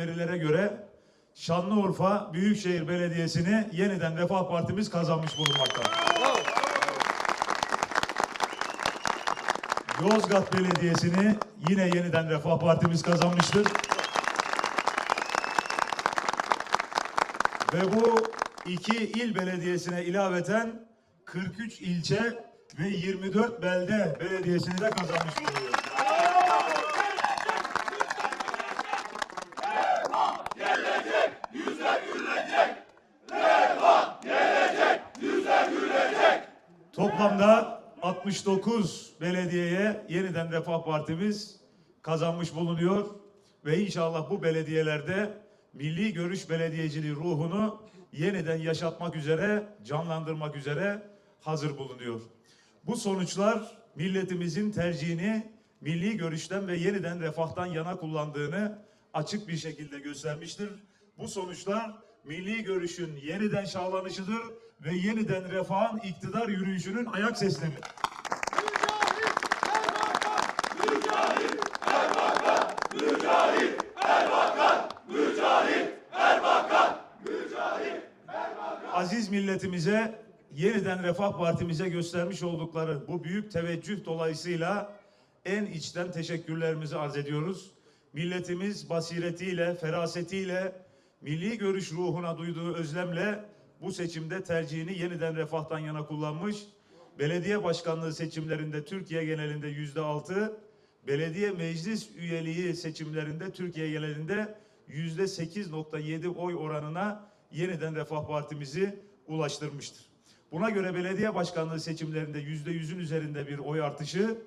verilere göre Şanlıurfa Büyükşehir Belediyesi'ni yeniden Refah Partimiz kazanmış bulunmakta. Yozgat Belediyesi'ni yine yeniden Refah Partimiz kazanmıştır. Ve bu iki il belediyesine ilaveten 43 ilçe ve 24 belde belediyesini de kazanmış bulunuyor. Toplamda 69 belediyeye yeniden Refah Partimiz kazanmış bulunuyor ve inşallah bu belediyelerde milli görüş belediyeciliği ruhunu yeniden yaşatmak üzere, canlandırmak üzere hazır bulunuyor. Bu sonuçlar milletimizin tercihini milli görüşten ve yeniden refahtan yana kullandığını açık bir şekilde göstermiştir. Bu sonuçlar milli görüşün yeniden şahlanışıdır ve yeniden refahın iktidar yürüyüşünün ayak sesleridir. aziz milletimize yeniden Refah Partimize göstermiş oldukları bu büyük teveccüh dolayısıyla en içten teşekkürlerimizi arz ediyoruz. Milletimiz basiretiyle, ferasetiyle, milli görüş ruhuna duyduğu özlemle bu seçimde tercihini yeniden refahtan yana kullanmış. Belediye başkanlığı seçimlerinde Türkiye genelinde yüzde altı, belediye meclis üyeliği seçimlerinde Türkiye genelinde yüzde 8.7 oy oranına yeniden Refah Partimizi ulaştırmıştır. Buna göre belediye başkanlığı seçimlerinde yüzde yüzün üzerinde bir oy artışı,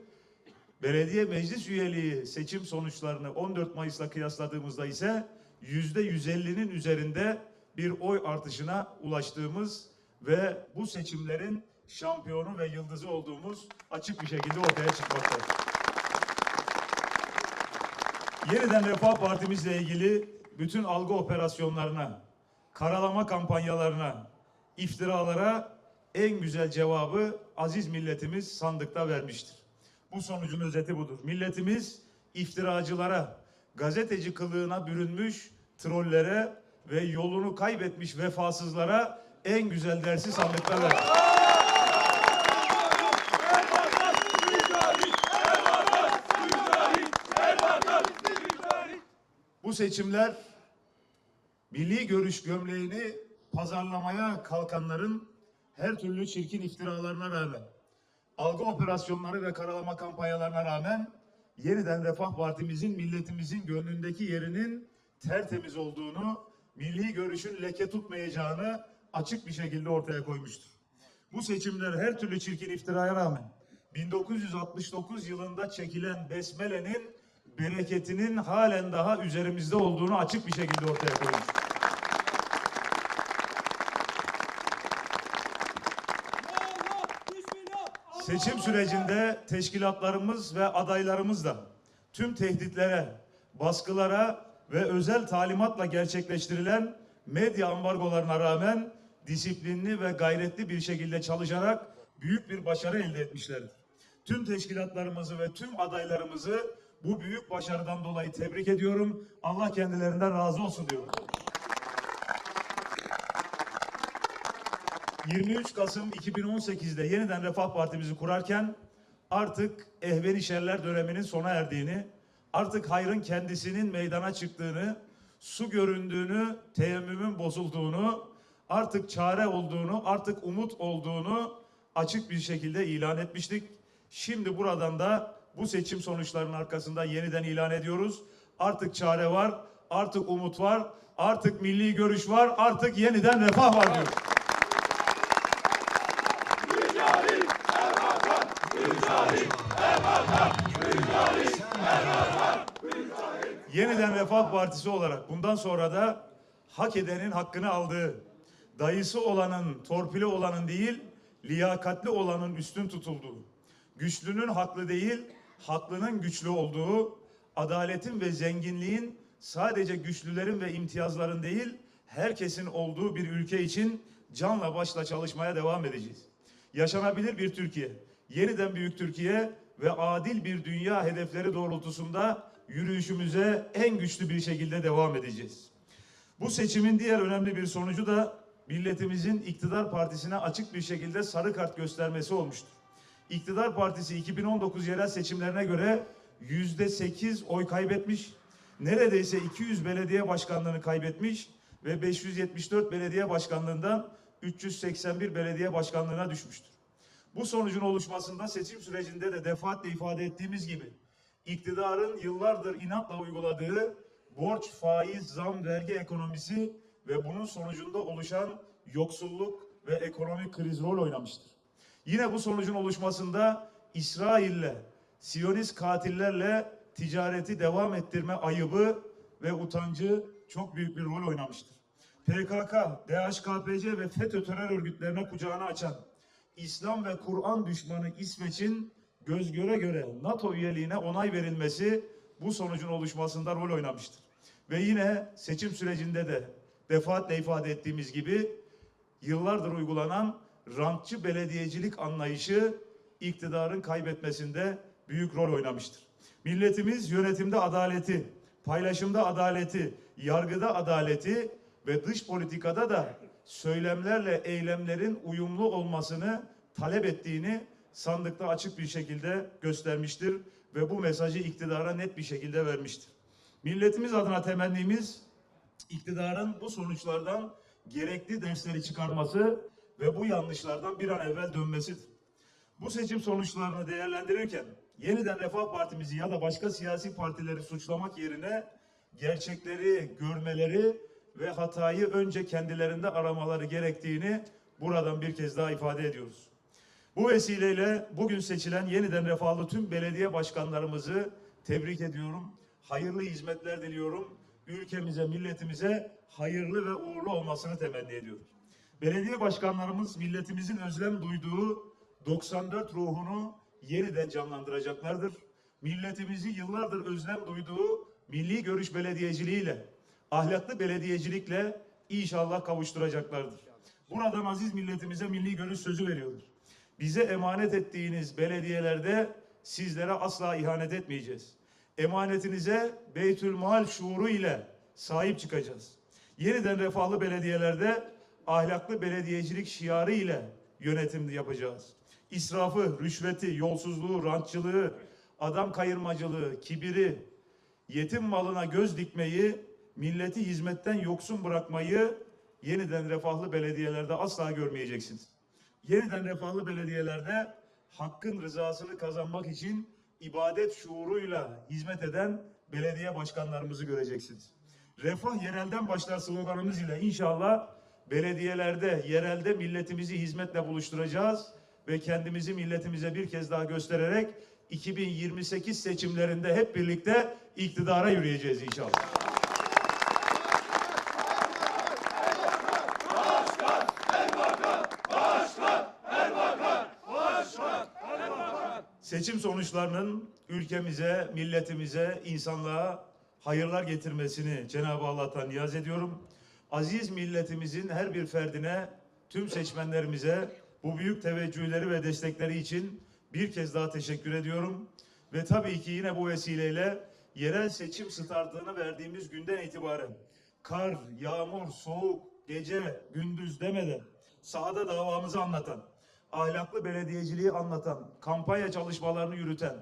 belediye meclis üyeliği seçim sonuçlarını 14 Mayıs'la kıyasladığımızda ise yüzde 150'nin üzerinde bir oy artışına ulaştığımız ve bu seçimlerin şampiyonu ve yıldızı olduğumuz açık bir şekilde ortaya çıkmaktadır. Yeniden Refah Partimizle ilgili bütün algı operasyonlarına, karalama kampanyalarına, iftiralara en güzel cevabı aziz milletimiz sandıkta vermiştir. Bu sonucun özeti budur. Milletimiz iftiracılara, gazeteci kılığına bürünmüş trollere ve yolunu kaybetmiş vefasızlara en güzel dersi sandıkta verdi. Bu seçimler milli görüş gömleğini pazarlamaya kalkanların her türlü çirkin iftiralarına rağmen, algı operasyonları ve karalama kampanyalarına rağmen yeniden Refah Partimizin milletimizin gönlündeki yerinin tertemiz olduğunu, milli görüşün leke tutmayacağını açık bir şekilde ortaya koymuştur. Bu seçimler her türlü çirkin iftiraya rağmen 1969 yılında çekilen besmelenin bereketinin halen daha üzerimizde olduğunu açık bir şekilde ortaya koymuştur. Allah, Bismillah. Allah, Seçim sürecinde teşkilatlarımız ve adaylarımızla tüm tehditlere, baskılara ve özel talimatla gerçekleştirilen medya ambargolarına rağmen disiplinli ve gayretli bir şekilde çalışarak büyük bir başarı elde etmişlerdir. Tüm teşkilatlarımızı ve tüm adaylarımızı bu büyük başarıdan dolayı tebrik ediyorum. Allah kendilerinden razı olsun diyorum. 23 Kasım 2018'de yeniden Refah Partimizi kurarken artık ehveni şerler döneminin sona erdiğini, artık hayrın kendisinin meydana çıktığını, su göründüğünü, teyemmümün bozulduğunu, artık çare olduğunu, artık umut olduğunu açık bir şekilde ilan etmiştik. Şimdi buradan da bu seçim sonuçlarının arkasında yeniden ilan ediyoruz. Artık çare var, artık umut var, artık milli görüş var, artık yeniden refah var diyoruz. Yeniden Refah Partisi olarak bundan sonra da hak edenin hakkını aldığı, dayısı olanın, torpili olanın değil, liyakatli olanın üstün tutulduğu, güçlünün haklı değil, haklının güçlü olduğu, adaletin ve zenginliğin sadece güçlülerin ve imtiyazların değil, herkesin olduğu bir ülke için canla başla çalışmaya devam edeceğiz. Yaşanabilir bir Türkiye, yeniden büyük Türkiye ve adil bir dünya hedefleri doğrultusunda yürüyüşümüze en güçlü bir şekilde devam edeceğiz. Bu seçimin diğer önemli bir sonucu da milletimizin iktidar partisine açık bir şekilde sarı kart göstermesi olmuştur. İktidar Partisi 2019 yerel seçimlerine göre yüzde 8 oy kaybetmiş, neredeyse 200 belediye başkanlığını kaybetmiş ve 574 belediye başkanlığından 381 belediye başkanlığına düşmüştür. Bu sonucun oluşmasında seçim sürecinde de defaatle ifade ettiğimiz gibi iktidarın yıllardır inatla uyguladığı borç, faiz, zam, vergi ekonomisi ve bunun sonucunda oluşan yoksulluk ve ekonomik kriz rol oynamıştır. Yine bu sonucun oluşmasında İsrail'le, Siyonist katillerle ticareti devam ettirme ayıbı ve utancı çok büyük bir rol oynamıştır. PKK, DHKPC ve FETÖ terör örgütlerine kucağını açan İslam ve Kur'an düşmanı İsveç'in göz göre göre NATO üyeliğine onay verilmesi bu sonucun oluşmasında rol oynamıştır. Ve yine seçim sürecinde de defaatle ifade ettiğimiz gibi yıllardır uygulanan rantçı belediyecilik anlayışı iktidarın kaybetmesinde büyük rol oynamıştır. Milletimiz yönetimde adaleti, paylaşımda adaleti, yargıda adaleti ve dış politikada da söylemlerle eylemlerin uyumlu olmasını talep ettiğini sandıkta açık bir şekilde göstermiştir ve bu mesajı iktidara net bir şekilde vermiştir. Milletimiz adına temennimiz iktidarın bu sonuçlardan gerekli dersleri çıkarması ve bu yanlışlardan bir an evvel dönmesidir. Bu seçim sonuçlarını değerlendirirken yeniden Refah Partimizi ya da başka siyasi partileri suçlamak yerine gerçekleri görmeleri ve hatayı önce kendilerinde aramaları gerektiğini buradan bir kez daha ifade ediyoruz. Bu vesileyle bugün seçilen yeniden refahlı tüm belediye başkanlarımızı tebrik ediyorum. Hayırlı hizmetler diliyorum. Ülkemize, milletimize hayırlı ve uğurlu olmasını temenni ediyorum. Belediye başkanlarımız milletimizin özlem duyduğu 94 ruhunu yeniden canlandıracaklardır. Milletimizi yıllardır özlem duyduğu milli görüş belediyeciliğiyle, ahlaklı belediyecilikle inşallah kavuşturacaklardır. Buradan aziz milletimize milli görüş sözü veriyoruz. Bize emanet ettiğiniz belediyelerde sizlere asla ihanet etmeyeceğiz. Emanetinize Beytül Mal şuuru ile sahip çıkacağız. Yeniden refahlı belediyelerde ahlaklı belediyecilik şiarı ile yönetim yapacağız. İsrafı, rüşveti, yolsuzluğu, rantçılığı, adam kayırmacılığı, kibiri, yetim malına göz dikmeyi, milleti hizmetten yoksun bırakmayı yeniden refahlı belediyelerde asla görmeyeceksiniz. Yeniden refahlı belediyelerde hakkın rızasını kazanmak için ibadet şuuruyla hizmet eden belediye başkanlarımızı göreceksiniz. Refah yerelden başlar sloganımız ile inşallah belediyelerde, yerelde milletimizi hizmetle buluşturacağız ve kendimizi milletimize bir kez daha göstererek 2028 seçimlerinde hep birlikte iktidara yürüyeceğiz inşallah. Seçim sonuçlarının ülkemize, milletimize, insanlığa hayırlar getirmesini Cenab-ı Allah'tan niyaz ediyorum. Aziz milletimizin her bir ferdine, tüm seçmenlerimize bu büyük teveccühleri ve destekleri için bir kez daha teşekkür ediyorum. Ve tabii ki yine bu vesileyle yerel seçim startını verdiğimiz günden itibaren kar, yağmur, soğuk, gece, gündüz demeden sahada davamızı anlatan, ahlaklı belediyeciliği anlatan, kampanya çalışmalarını yürüten,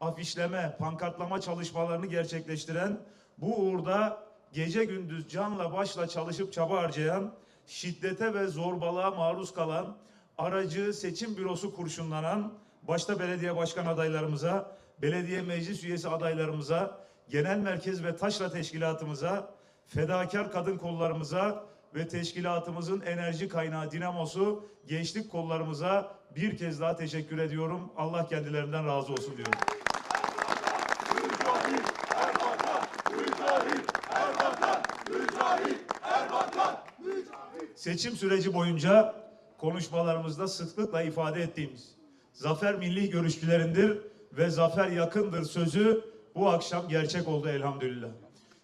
afişleme, pankartlama çalışmalarını gerçekleştiren, bu uğurda gece gündüz canla başla çalışıp çaba harcayan, şiddete ve zorbalığa maruz kalan, aracı seçim bürosu kurşunlanan, başta belediye başkan adaylarımıza, belediye meclis üyesi adaylarımıza, genel merkez ve taşra teşkilatımıza, fedakar kadın kollarımıza ve teşkilatımızın enerji kaynağı dinamosu gençlik kollarımıza bir kez daha teşekkür ediyorum. Allah kendilerinden razı olsun diyorum. Seçim süreci boyunca konuşmalarımızda sıklıkla ifade ettiğimiz zafer milli görüşçülerindir ve zafer yakındır sözü bu akşam gerçek oldu elhamdülillah.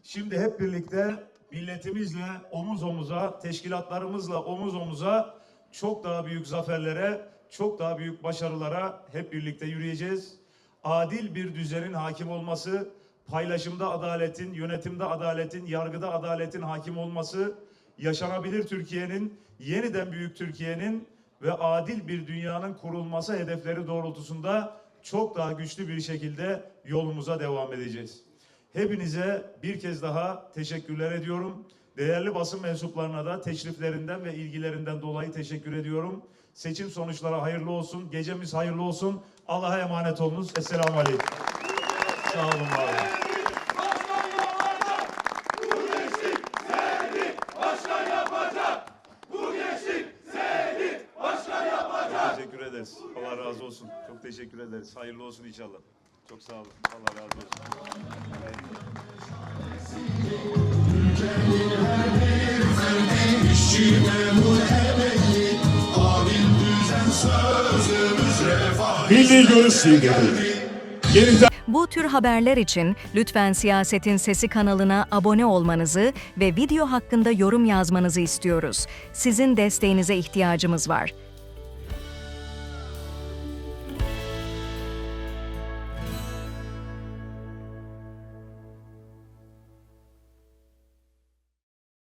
Şimdi hep birlikte milletimizle omuz omuza, teşkilatlarımızla omuz omuza çok daha büyük zaferlere, çok daha büyük başarılara hep birlikte yürüyeceğiz. Adil bir düzenin hakim olması, paylaşımda adaletin, yönetimde adaletin, yargıda adaletin hakim olması, yaşanabilir Türkiye'nin, yeniden büyük Türkiye'nin ve adil bir dünyanın kurulması hedefleri doğrultusunda çok daha güçlü bir şekilde yolumuza devam edeceğiz. Hepinize bir kez daha teşekkürler ediyorum. Değerli basın mensuplarına da teşriflerinden ve ilgilerinden dolayı teşekkür ediyorum. Seçim sonuçları hayırlı olsun. Gecemiz hayırlı olsun. Allah'a emanet olunuz. Esselamu Aleyküm. Sağ olun, var olun. Ederiz. Allah razı olsun. Çok teşekkür ederiz. Hayırlı olsun inşallah. Çok sağ olun. Allah razı olsun. İşçi memur emekli Adil düzen sözümüz refah Milli Görüş Lideri. Yeniden Bu tür haberler için lütfen Siyasetin Sesi kanalına abone olmanızı ve video hakkında yorum yazmanızı istiyoruz. Sizin desteğinize ihtiyacımız var.